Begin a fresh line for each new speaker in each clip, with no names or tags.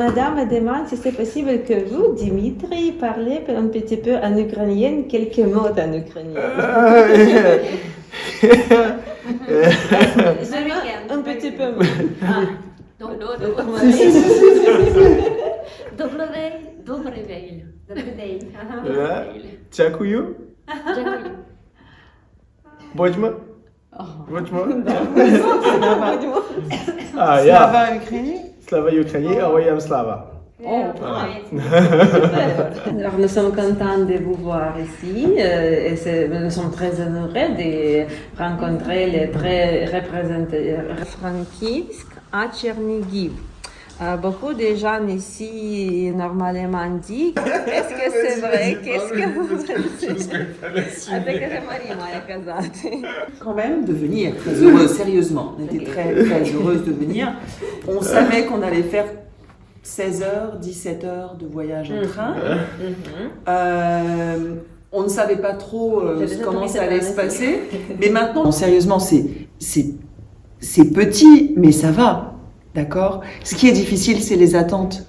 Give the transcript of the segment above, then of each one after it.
Madame me demande si c'est possible que vous, Dimitri, parlez un petit peu en ukrainien, quelques mots en ukrainien. Un petit peu.
Добрий, добрий день. Добрий день. Ага,
Да.
добрий день.
Дякую.
Дякую.
Бодьма. Бодьма.
Будемо.
А, я.
Slava
Ukraini, Aoyam Slava.
Alors nous sommes contents de vous voir ici euh, et nous sommes très honorés de rencontrer les très représentés. Euh, Frankivsk à Tchernigiv. Euh, beaucoup de gens ici normalement disent Est-ce que c'est vrai? Qu'est-ce que vous.
Quand même, de venir, très heureuse, sérieusement. On était très, très heureuse de venir. On savait qu'on allait faire 16 heures, 17 heures de voyage en mhm. train. Euh, on ne savait pas trop euh, comment ça allait se passer. Mais maintenant, sérieusement, c'est petit, mais ça va. D'accord? Ce qui est difficile, c'est les attentes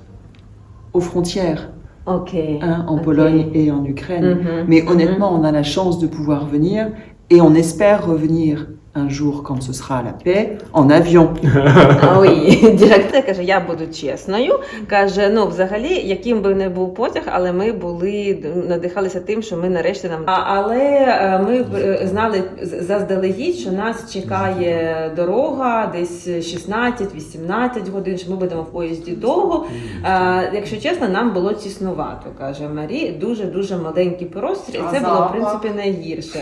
aux frontières, hein, en. Pologne et en Ukraine.
Mhm.
Mais honnêtement, on a la chance de pouvoir venir et on espère revenir un jour quand ce sera la paix en avion.
А, Ой, директор каже, я буду чесною. Каже, ну взагалі, яким би не був потяг, але ми були надихалися тим, що ми нарешті нам. А, але е, ми е, знали з- заздалегідь, що нас чекає дорога десь 16-18 годин, що ми будемо в поїзді довго. Е, якщо чесно, нам було тіснувато, каже Марі. Дуже дуже маленький простір, і це було в
запах?
принципі найгірше.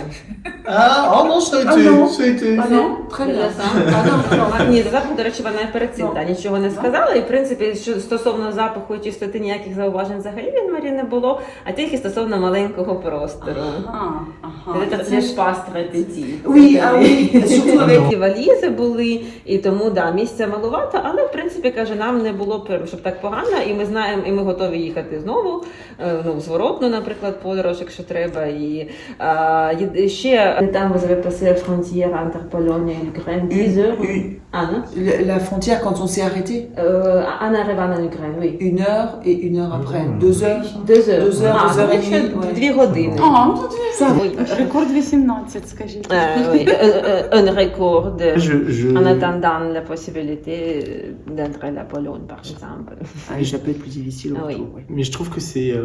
Ah, oh non, ça a été. Ça a été.
Non.
Ні, за запах, до речі, вона і перед цим
Ну.
та, нічого не сказала. І в принципі, що стосовно запаху і чистоти ніяких зауважень взагалі від Марі не було, а тільки стосовно маленького простору.
Ah, ah.
Це не шпаст репетій.
Oui, ah oui, surtout avec
І валізи були, і тому да, місця малувато, але в принципі каже, нам не було щоб так погано, і ми знаємо, і ми готові їхати знову. е, Ну, зворотну, наприклад, подорож, якщо треба. І а, ще там ви записали фронтієра Антарполонія і Україн
une-
10 heures.
une-
А, ну?
la la frontière quand on s'est arrêté,
Euh, en arrivant en Ukraine, oui.
une heure et une heure après,
Mmh.
deux heures.
Deux heures.
Deux heures,
а,
deux heures et
ну, ще
demie, ouais.
Дві години.
А, ну тоді
Oui.
рекорд 18, скажіть.
Euh, oui, un, un- un record de-
Je, je...
en attendant la possibilité d'entrer la Pologne, par exemple.
Ah, ça peut être plus difficile au
Ah oui.
retour, ouais.
Mais je trouve que c'est euh,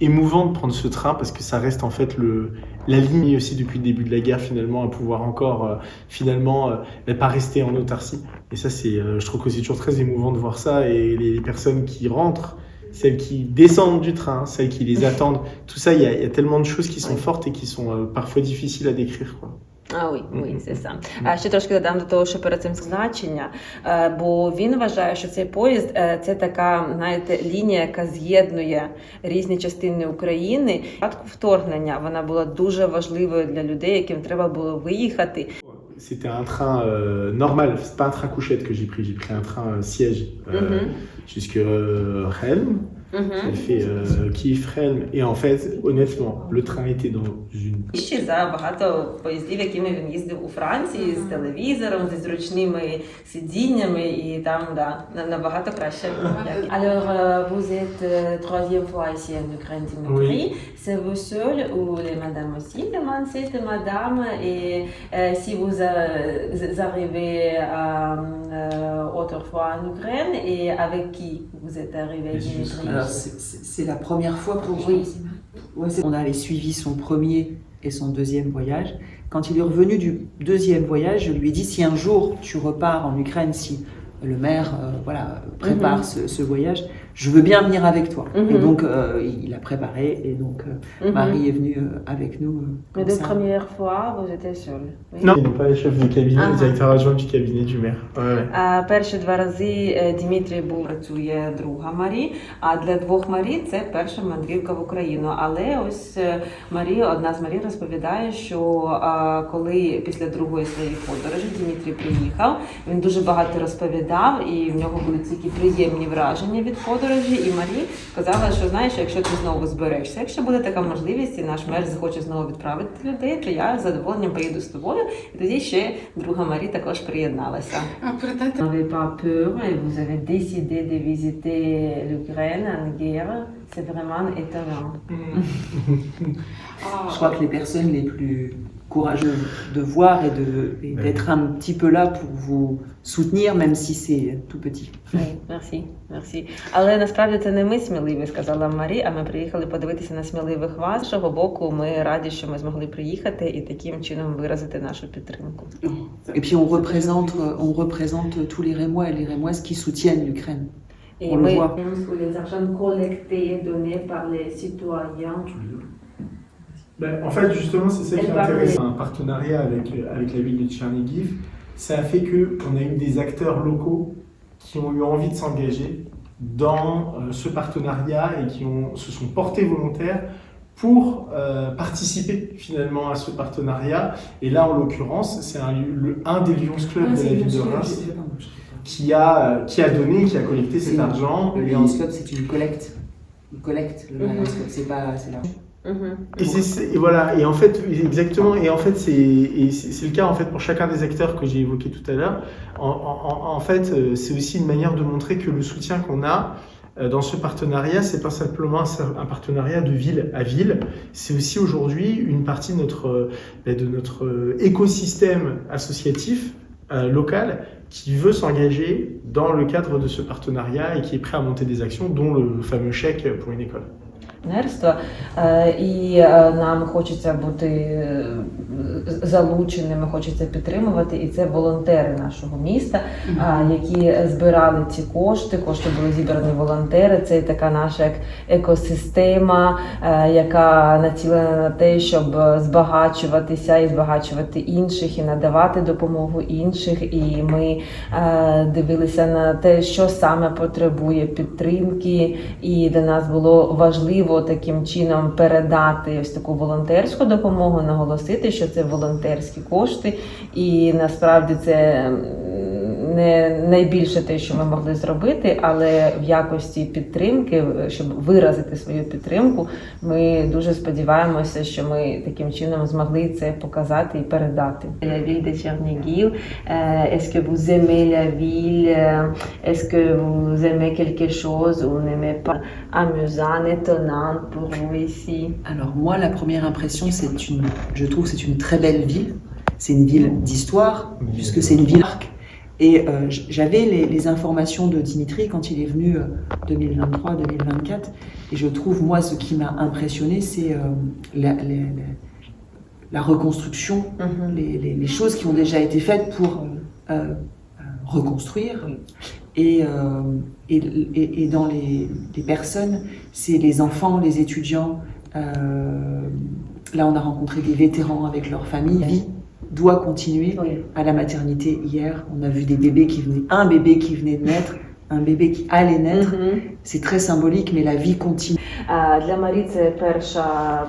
émouvant de prendre ce train parce que ça reste en fait le, la ligne aussi depuis le début de la guerre finalement à pouvoir encore euh, finalement euh, ne pas rester en autarcie. Et ça c'est, euh, je trouve que c'est toujours très émouvant de voir ça et les, les personnes qui rentrent, celles qui descendent du train, celles qui les attendent, tout ça il y y a tellement de choses qui sont fortes et qui sont euh, parfois difficiles à décrire quoi.
А, oui, oui, це сам. А ще трошки додам до того, що перед цим значення, е, бо він вважає, що цей поїзд е, це така, знаєте, лінія, яка з'єднує різні частини України. Початку вторгнення вона була дуже важливою для людей, яким треба було виїхати.
C'était un train euh, normal, c'est pas un train couchette que j'ai pris, j'ai pris un train euh, siège euh,
Mhm.
jusque euh, Rennes. J'ai fait euh, Kiev, Rennes. Et en fait, honnêtement, le train était dans une.
Ще за багато поїздів, якими він їздив у Франції з телевізором, зі зручними сидіннями, і там да, на- набагато краще. Alors, euh, vous êtes euh, troisième fois ici en Ukraine, Dimitri.
Oui.
C'est vous seul ou les madames aussi demande cette madame. Et euh, si vous euh, arrivez euh, autrefois en Ukraine, et avec qui vous êtes arrivé, Dimitri
alors, c'est- la première fois pour oui. Ouais, on avait suivi son premier et son deuxième voyage. Quand il est revenu du deuxième voyage, je lui ai dit si un jour tu repars en Ukraine, si le maire euh, voilà, prépare ce, ce voyage, je veux bien venir avec toi.
Mhm.
Et donc euh, il a préparé et donc euh,
Mhm.
Marie est venue euh, avec nous. euh,
Mais
comme ça.
première fois, vous étiez seul. oui?
Non, il n'est pas chef de cabinet,
Ah.
le directeur adjoint du cabinet du maire. Ouais, ouais.
А, Перші два рази е, Дмитрій був працює друга Марі. А для двох Марі це перша мандрівка в Україну. Але ось е, Марі, одна з Марі розповідає, що коли після другої своєї подорожі Дмитрій приїхав, він дуже багато розповідав. і в нього були такі приємні враження від подорожі. І Марі сказала, що знаєш, якщо ти знову зберешся, якщо буде така можливість, і наш мер захоче знову відправити людей, то я з задоволенням поїду з тобою. І тоді ще друга Марі також приєдналася.
А проте...
Vous avez décidé de visiter l'Ukraine en guerre. C'est vraiment étonnant.
Je crois que les personnes les plus courageuses de voir et de- et d'être un petit peu là pour vous soutenir, même si c'est tout petit.
Ой, Мерсі, мерсі. Але насправді це не ми сміливі, сказала Марі. А ми приїхали подивитися на сміливих вас. З іншого боку, ми раді, що ми змогли приїхати і таким чином виразити нашу підтримку.
Et puis on représente, on représente tous les Rémois et les Rémoises qui soutiennent l'Ukraine.
Et
on oui,
le
voit.
Les argents collectés et donnés par les citoyens.
Ben, en fait, justement, c'est ça qui est. Un partenariat avec, avec la ville de Tchernigiv, ça a fait qu'on a eu des acteurs locaux qui ont eu envie de s'engager dans euh, ce partenariat et qui ont, se sont portés volontaires pour euh, participer finalement à ce partenariat. Et là, en l'occurrence, c'est un, un, des Lions Clubs de la ville de Reims qui a, qui a donné, qui a collecté cet argent.
Le
Et-
Lions Club, c'est une collecte. Une collecte, le
Mhm.
Lions Club, c'est pas. c'est l'argent.
Et, c'est- c'est- et voilà, et en fait, exactement, et en fait, c'est et le cas en fait pour chacun des acteurs que j'ai évoqué tout à l'heure. En, en- fait, euh, c'est aussi une manière de montrer que le soutien qu'on a euh, dans ce partenariat, c'est pas simplement un, partenariat de ville à ville, c'est aussi aujourd'hui une partie de notre, euh, ben, de notre euh, écosystème associatif euh, local qui veut s'engager dans le cadre de ce partenariat et qui est prêt à monter des actions, dont le fameux chèque pour une école.
Партнерства, Е, і е, нам хочеться бути е, залученими, хочеться підтримувати. І це волонтери нашого міста, які збирали ці кошти. Кошти були зібрані волонтери. Це така наша як екосистема, яка націлена на те, щоб збагачуватися і збагачувати інших, і надавати допомогу інших. І ми дивилися на те, що саме потребує підтримки, і для нас було важливо таким чином передати ось таку волонтерську допомогу, наголосити, що це волонтерські кошти, і насправді це не найбільше те, що ми могли зробити, але в якості підтримки, щоб виразити свою підтримку, ми дуже сподіваємося, що ми таким чином змогли це показати і передати. La ville de euh, est-ce que vous aimez la ville euh, Est-ce que vous aimez quelque chose ou n'aimez pas amusant, étonnant pour vous ici
Alors moi, la première impression, c'est une, je trouve, c'est une très belle ville. C'est une ville d'histoire, puisque c'est une ville arc. Et euh, j'avais les, les informations de Dimitri quand il est venu euh, 2023-2024. Et je trouve, moi, ce qui m'a impressionné, c'est euh, la, reconstruction, les, les- les choses qui ont déjà été faites pour euh, reconstruire. Et, et, et- et dans les, personnes, c'est les enfants, les étudiants. là, on a rencontré des vétérans avec leur famille. La vie doit continuer.
Oui.
À la maternité, hier, on a vu des bébés qui venaient, un bébé qui venait de naître, un bébé qui allait naître. C'est très symbolique, mais la vie continue.
Е, Для Марі це перша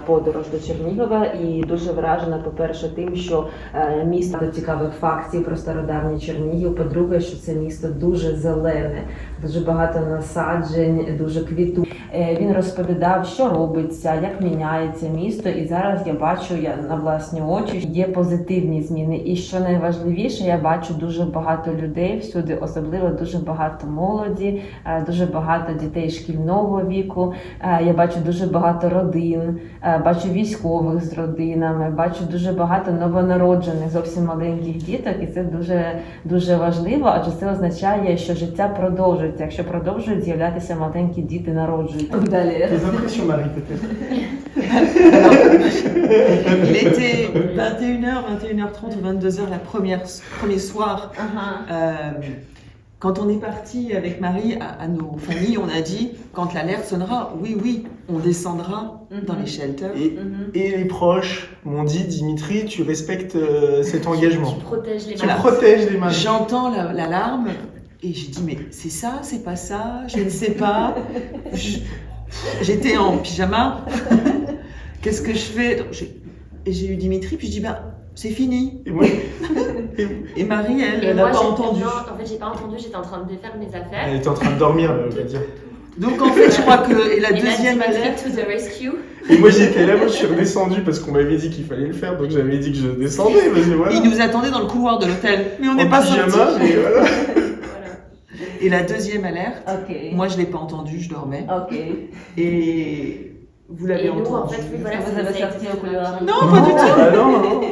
подорож до Чернігова і дуже вражена, по-перше, тим, що е, місто до цікавих фактів про стародавній Чернігів. По-друге, що це місто дуже зелене, Дуже багато насаджень, дуже квіту. Е, Він розповідав, що робиться, як міняється місто. І зараз я бачу я на власні очі є позитивні зміни. І що найважливіше, я бачу дуже багато людей всюди, особливо дуже багато молоді, е, дуже багато дітей шкільного віку. Е, Я бачу дуже багато родин, бачу військових з родинами, бачу дуже багато новонароджених, зовсім маленьких діток, і це дуже дуже важливо, адже це означає, що життя продовжується. Якщо продовжують з'являтися маленькі діти, народжуються. Далі.
Tes impressions, Marie, peut-être
Il était 21h, 21h30 ou 22h la première, premier soir. Euh, quand on est parti avec Marie à, à nos familles, on a dit quand l'alerte sonnera, oui, oui, on descendra dans les shelters.
et, et les proches m'ont dit Dimitri, tu respectes euh, cet engagement.
Tu protèges les
Tu
malades.
protèges les malades.
J'entends la- l'alarme et j'ai dit mais c'est ça, c'est pas ça, je ne sais pas. J'étais en pyjama. Qu'est-ce que je fais? Donc, Et j'ai eu Dimitri, puis je dis ben c'est fini.
Et moi, et-
Marie, elle, n'a pas entendu.
Non, en fait, j'ai pas entendu, j'étais en train de faire mes affaires.
elle était en train de dormir, on va dire.
Donc en fait, je crois que et la
Et
deuxième alerte.
to the rescue.
Et moi j'étais là, moi je suis redescendu parce qu'on m'avait dit qu'il fallait le faire, donc j'avais dit que je descendais. Parce que voilà.
Il nous attendait dans le couloir de l'hôtel, mais on
en
n'est pas
pyjama,
sortis.
mais voilà.
Et la deuxième alerte, moi je l'ai pas entendue, je dormais. Et vous l'avez
nous, en
entendu.
fait, oui, voilà, ça
au couloir.
Non, pas du tout.
Ah non, non, non.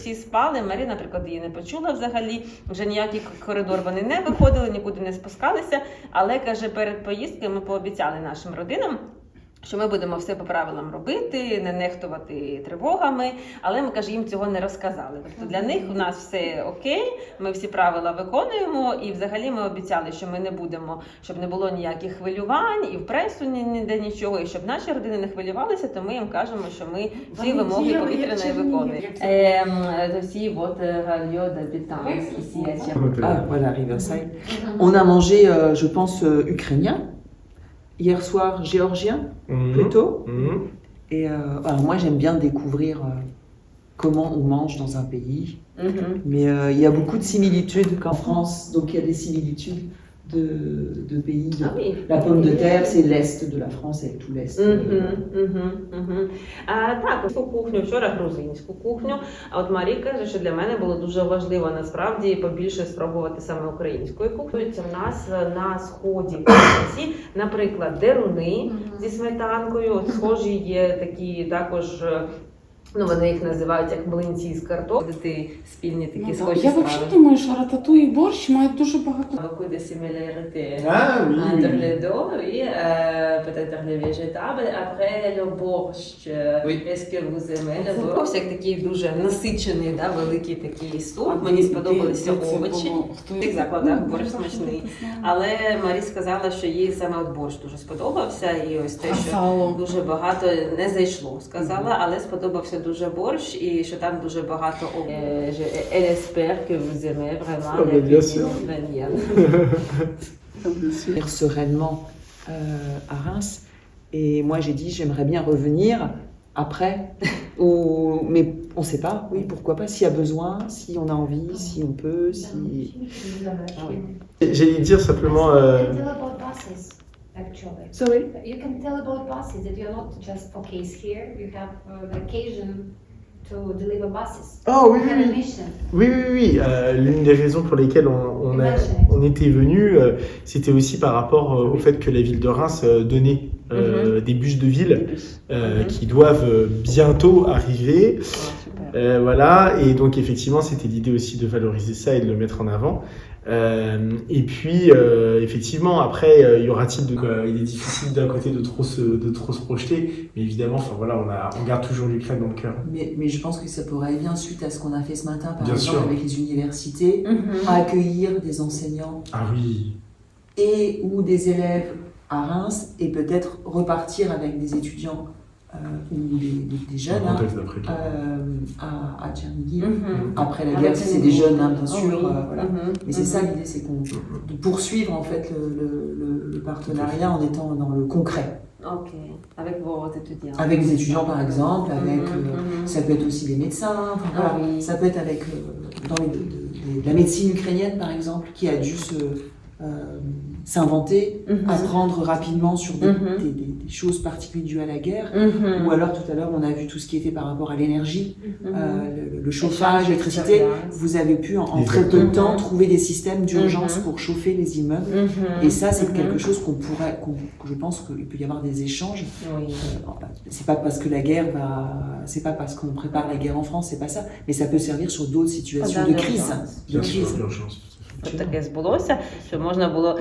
всі спали. Марія, наприклад, її не почула взагалі. Вже ніякий коридор вони не виходили, нікуди не спускалися. Але каже, перед поїздкою ми пообіцяли нашим родинам. Що ми будемо все по правилам робити, не нехтувати тривогами, але ми каже, їм цього не розказали. Тобто для них у нас все окей, ми всі правила виконуємо, і взагалі ми обіцяли, що ми не будемо, щоб не було ніяких хвилювань, і в пресу ніде нічого, і щоб наші родини не хвилювалися, то ми їм кажемо, що ми всі вимоги повітряної виконуємо. Всі от гальо d'habitants ici à
voilà, Riverside. On a mangé, je pense, euh, ukrainien. hier soir géorgien,
mhm.
plutôt.
Mhm.
Et euh, alors moi, j'aime bien découvrir euh, comment on mange dans un pays.
Mhm.
Mais euh, il y a beaucoup de similitudes qu'en France, donc il y a des similitudes. De, de pays.
Ah oui.
La pomme de terre, c'est l'est de la France avec tout l'est.
Мгм. А, також у кухню вчора грузинську кухню. А от Марія каже, що для мене було дуже важливо насправді побільше спробувати саме української кухні. Це в нас на сході Франції, наприклад, деруни зі сметанкою. От схожі є такі також. Ну, вони їх називають як млинці з картоплі, спільні такі
Ну, так.
схожі
Я взагалі думаю, що рататуй і борщ мають дуже багато.
Beaucoup de similarités. Entre les deux, oui, euh, peut-être les végétables. Après, le борщ.
Oui.
Est-ce que vous aimez le борщ? Як такий дуже насичений, да, великий такий суп. Мені сподобалися овочі. В тих закладах борщ смачний. Але Марі сказала, що їй саме от борщ дуже сподобався, і ось те, що дуже багато не зайшло, сказала, але сподобався дуже борщ, і що там дуже багато овочів. Е, je- Elle espère que vous aimez vraiment
Ah,
les
mais bien
cuisines
sûr.
ukrainiennes.
venir sereinement euh, à Reims. Et moi, j'ai dit, j'aimerais bien revenir après. Ou... Mais on ne sait pas, oui, pourquoi pas, s'il y a besoin, si on a envie, si on peut, si...
J'allais dire simplement.
You
euh,
each.
Sorry?
You can tell about buses that you're not just for case here, you have uh, the occasion to deliver buses.
Ah oui, oui, oui.
mission.
Oui, oui, oui. L'une des raisons pour lesquelles on, a- on était venu, euh, c'était aussi par rapport euh, au fait que la ville de Reims donnait des bus de ville qui doivent bientôt arriver. Voilà, et donc effectivement, c'était l'idée aussi de valoriser ça et de le mettre en avant. Euh, et puis, euh, effectivement, après, euh, y aura-t-il de, euh, il est difficile d'un côté de trop se, de trop se projeter, mais évidemment, enfin voilà, on, garde toujours l'Ukraine dans le cœur.
Mais, mais, je pense que ça pourrait bien suite à ce qu'on a fait ce matin, par exemple, avec les universités, mhm. accueillir des enseignants.
Ah oui.
Et ou des élèves à Reims et peut-être repartir avec des étudiants euh, ou des, jeunes hein, euh, à, à mhm.
hein,
Après la guerre, c'est des jeunes, hein, bien sûr.
Mhm.
Euh,
mhm.
Mais c'est ça l'idée, c'est qu'on de poursuivre en fait le, partenariat en étant dans le concret.
Avec vos étudiants.
Avec des étudiants par exemple, ça peut être aussi des médecins,
ah
ça peut être avec la médecine ukrainienne par exemple, qui a dû se, euh, s'inventer,
Mhm.
apprendre rapidement sur des,
Mhm.
des- des- des choses particulières dues à la guerre.
Mhm.
Ou alors tout à l'heure on a vu tout ce qui était par rapport à l'énergie, euh, le, le chauffage, l'électricité. Vous avez pu en, très peu de temps trouver des systèmes d'urgence pour chauffer les immeubles. Et ça, c'est quelque chose qu'on pourrait, qu'on- que je pense qu'il peut y avoir des échanges.
Oui.
Euh, C'est pas parce que la guerre va, c'est pas parce qu'on prépare la guerre en France, c'est pas ça. Mais ça peut servir sur d'autres situations de crise. De crise.
Щоб таке збулося, щоб можна було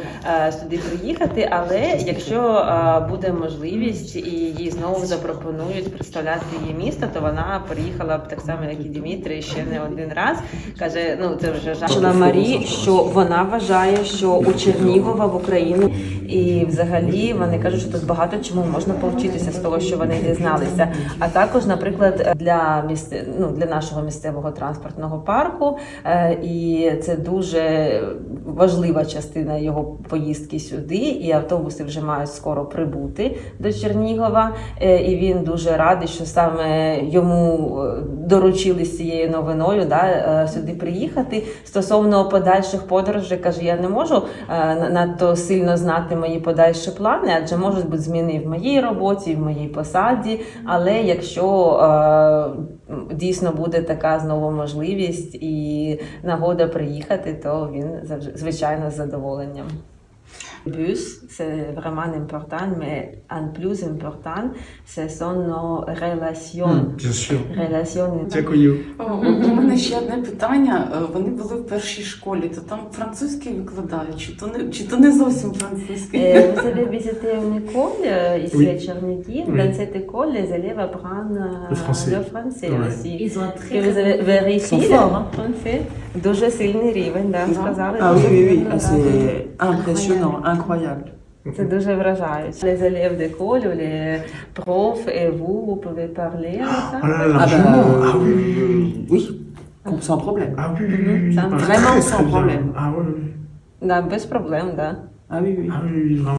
е, сюди приїхати. Але якщо е, буде можливість і їй знову запропонують представляти її місто, то вона приїхала б так само, як і Дімітрій, ще не один раз. каже: ну це вже жахла Марі, що вона вважає, що у Чернігова в Україні і взагалі вони кажуть, що тут багато чому можна повчитися з того, що вони дізналися. А також, наприклад, для місце, ну для нашого місцевого транспортного парку, е, і це дуже важлива частина його поїздки сюди. І автобуси вже мають скоро прибути до Чернігова. Е, І він дуже радий, що саме йому е, доручили з цією новиною да, е, сюди приїхати. Стосовно подальших подорожей, каже, я не можу надто сильно знати мої подальші плани, адже можуть бути зміни в моїй роботі, в моїй посаді. Але якщо дійсно буде така знову можливість і нагода приїхати, то він звичайно з задоволенням. Bus, c'est vraiment important, mais en plus important, ce sont nos relations.
Bien sûr.
Relations.
Дякую.
О, У мене ще одне питання. Е, Вони були в першій школі, то там французький викладають, чи то не чи то не зовсім французький?
Euh, vous avez visité une école euh, ici
Oui.
à Tcherniky.
Oui.
Dans cette école, les élèves apprennent euh,
Le français.
le français
Ouais.
aussi.
Ils ont un
Que
très
vous avez vérifié
Ils sont forts, hein.
français. Дуже сильний рівень, да,
Да.
сказали.
Ah oui, oui, oui,
Да,
ah,
да.
c'est impressionnant, incroyable.
C'est дуже враžaюче. Les élèves d'école, ou les profs et vous, vous pouvez parler avec ça?
Oh là là,
Ah bah,
largement.
euh,
Ah oui, oui, oui.
oui, sans problème.
Ah oui, oui, oui, oui.
Ça,
Ah,
vraiment
très,
sans
très bien.
problème.
Ah oui, oui.
Да, без проблем, да.
Ah oui, oui.
Ah oui, oui, vraiment.